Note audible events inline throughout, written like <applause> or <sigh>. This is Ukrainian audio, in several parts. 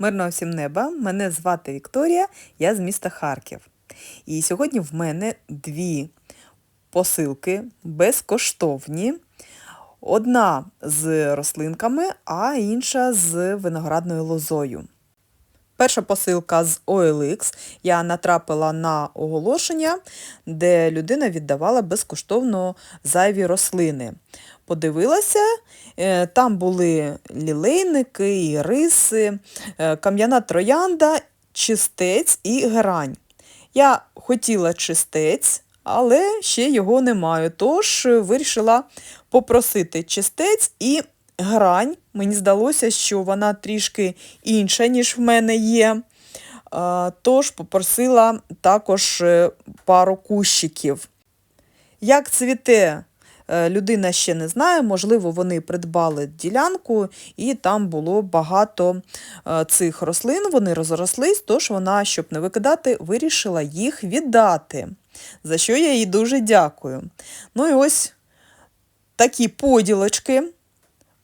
Мирного всім неба! Мене звати Вікторія, я з міста Харків. І сьогодні в мене дві посилки безкоштовні. Одна з рослинками, а інша з виноградною лозою. Перша посилка з OLX. Я натрапила на оголошення, де людина віддавала безкоштовно зайві рослини. Подивилася, е, там були лілейники, іриси, е, кам'яна троянда, чистець і герань. Я хотіла чистець, але ще його не маю, тож вирішила попросити чистець і грань. Мені здалося, що вона трішки інша, ніж в мене є. Тож попросила також е, пару кущиків. Як цвіте, е, людина ще не знає, можливо, вони придбали ділянку, і там було багато е, цих рослин, вони розрослись, тож вона, щоб не викидати, вирішила їх віддати, за що я їй дуже дякую. Ну і ось такі поділочки.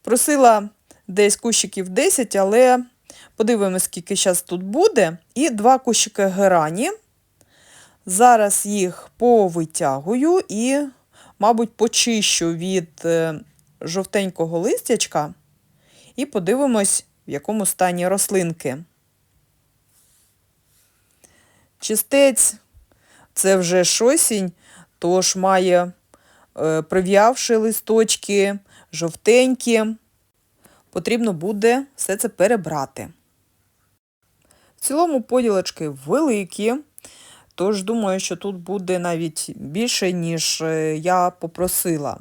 Просила десь кущиків 10, але подивимось, скільки зараз тут буде. І два кущики герані. Зараз їх повитягую і, мабуть, почищу від е, жовтенького листячка і подивимось, в якому стані рослинки. Чистець це вже ж осінь, тож має е, прив'явши листочки, жовтенькі. Потрібно буде все це перебрати. В цілому поділочки великі, тож думаю, що тут буде навіть більше, ніж е, я попросила.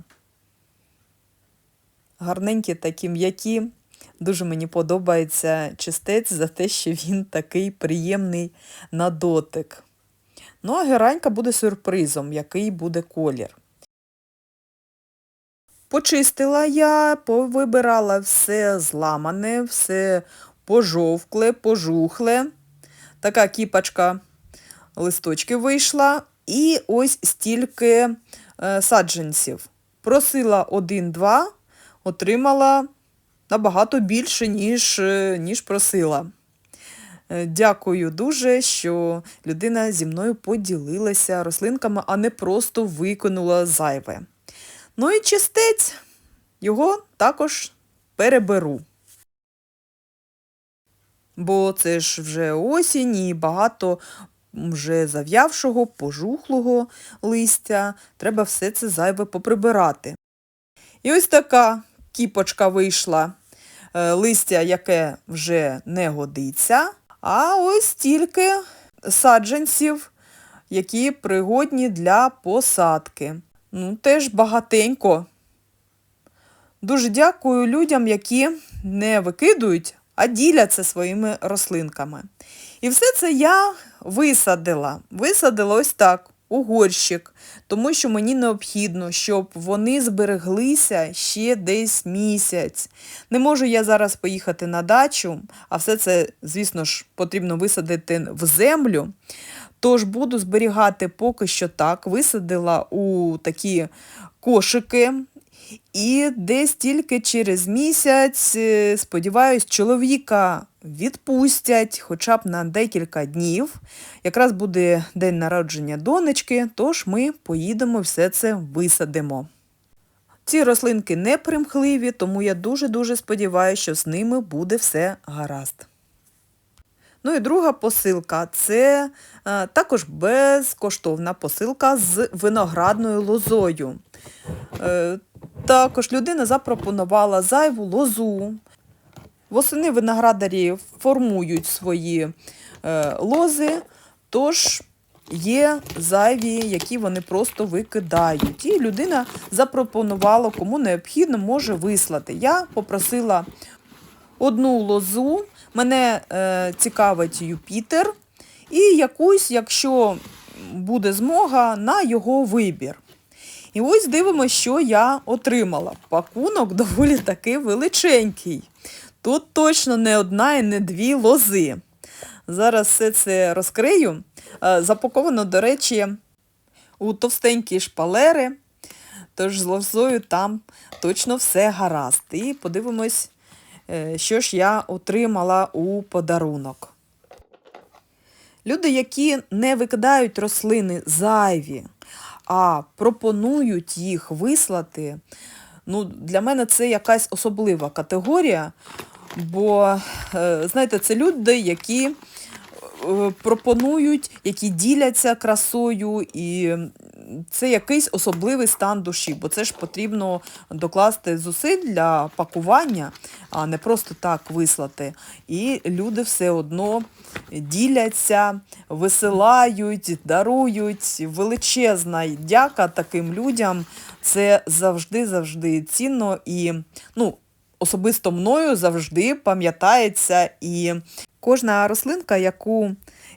Гарненькі такі м'які. Дуже мені подобається чистець за те, що він такий приємний на дотик. Ну, а геранька буде сюрпризом, який буде колір. Почистила я, повибирала все зламане, все пожовкле, пожухле. Така кіпочка листочки вийшла. І ось стільки е, саджанців. Просила один-два, отримала набагато більше, ніж, е, ніж просила. Е, Дякую дуже, що людина зі мною поділилася рослинками, а не просто викинула зайве. Ну і чистець, його також переберу. Бо це ж вже осінь і багато вже зав'явшого, пожухлого листя. Треба все це зайве поприбирати. І ось така кіпочка вийшла е, листя, яке вже не годиться. А ось тільки саджанців, які пригодні для посадки. Ну, теж багатенько. Дуже дякую людям, які не викидують, а діляться своїми рослинками. І все це я висадила. Висадила ось так, у горщик, тому що мені необхідно, щоб вони збереглися ще десь місяць. Не можу я зараз поїхати на дачу, а все це, звісно ж, потрібно висадити в землю. Тож буду зберігати поки що так. Висадила у такі кошики. І десь тільки через місяць, е, сподіваюсь, чоловіка відпустять хоча б на декілька днів. Якраз буде день народження донечки, тож ми поїдемо все це висадимо. Ці рослинки не примхливі, тому я дуже-дуже сподіваюся, що з ними буде все гаразд. Ну і друга посилка це е, також безкоштовна посилка з виноградною лозою. Е, також людина запропонувала зайву лозу. Восени виноградарі формують свої е, лози, тож є зайві, які вони просто викидають. І людина запропонувала, кому необхідно, може вислати. Я попросила одну лозу, мене е, цікавить Юпітер, і якусь, якщо буде змога, на його вибір. І ось дивимося, що я отримала. Пакунок доволі таки величенький. Тут точно не одна і не дві лози. Зараз все це розкрию. Е, Запаковано, до речі, у товстенькі шпалери. Тож з лозою там точно все гаразд. І подивимось, е, що ж я отримала у подарунок. Люди, які не викидають рослини зайві, а пропонують їх вислати, ну, для мене це якась особлива категорія, бо, е, знаєте, це люди, які е, пропонують, які діляться красою, і це якийсь особливий стан душі, бо це ж потрібно докласти зусиль для пакування, а не просто так вислати. І люди все одно діляться, висилають, дарують. Величезна дяка таким людям. Це завжди-завжди цінно і ну, особисто мною завжди пам'ятається. І кожна рослинка, яку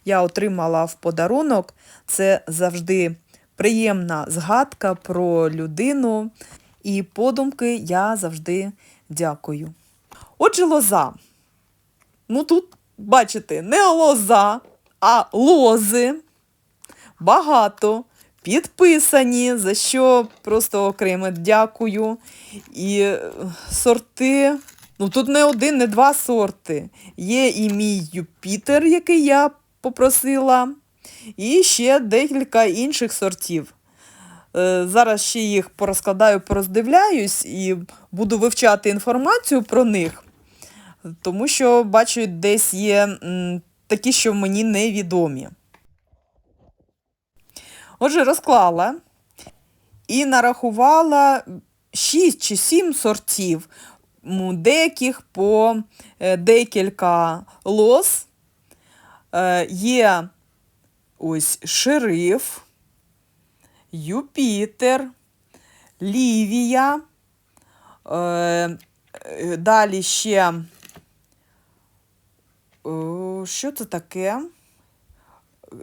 я отримала в подарунок, це завжди приємна згадка про людину. І подумки я завжди дякую. Отже, лоза. Ну тут, бачите, не лоза, а лози. Багато. Підписані, за що просто окремо дякую. І е, сорти. Ну тут не один, не два сорти. Є і мій Юпітер, який я попросила, і ще декілька інших сортів. Е, Зараз ще їх порозкладаю, пороздивляюсь і буду вивчати інформацію про них, тому що бачу, десь є такі, що мені невідомі. Отже, розклала і нарахувала 6 чи 7 сортів, деяких по е, декілька лоз. Е, Є ось шериф, Юпітер, Лівія. е, е, Далі ще. о, Що це таке?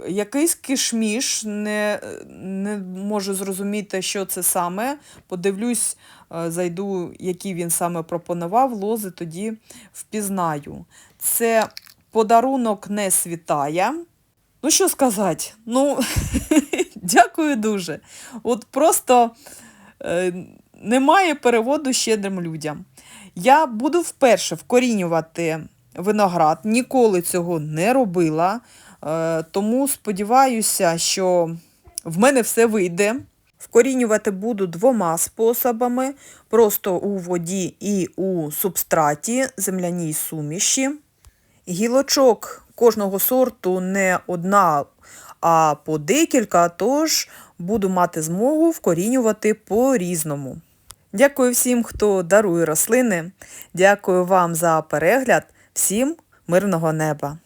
Якийсь кишміш, не, не можу зрозуміти, що це саме. Подивлюсь, е, зайду, які він саме пропонував, лози тоді впізнаю. Це подарунок не світає. Ну, що сказати? Ну, <laughs> дякую дуже. От просто е, немає переводу щедрим людям. Я буду вперше вкорінювати виноград, ніколи цього не робила. Е, Тому сподіваюся, що в мене все вийде. Вкорінювати буду двома способами: просто у воді і у субстраті земляній суміші. Гілочок кожного сорту не одна, а по декілька, тож буду мати змогу вкорінювати по-різному. Дякую всім, хто дарує рослини. Дякую вам за перегляд. Всім мирного неба!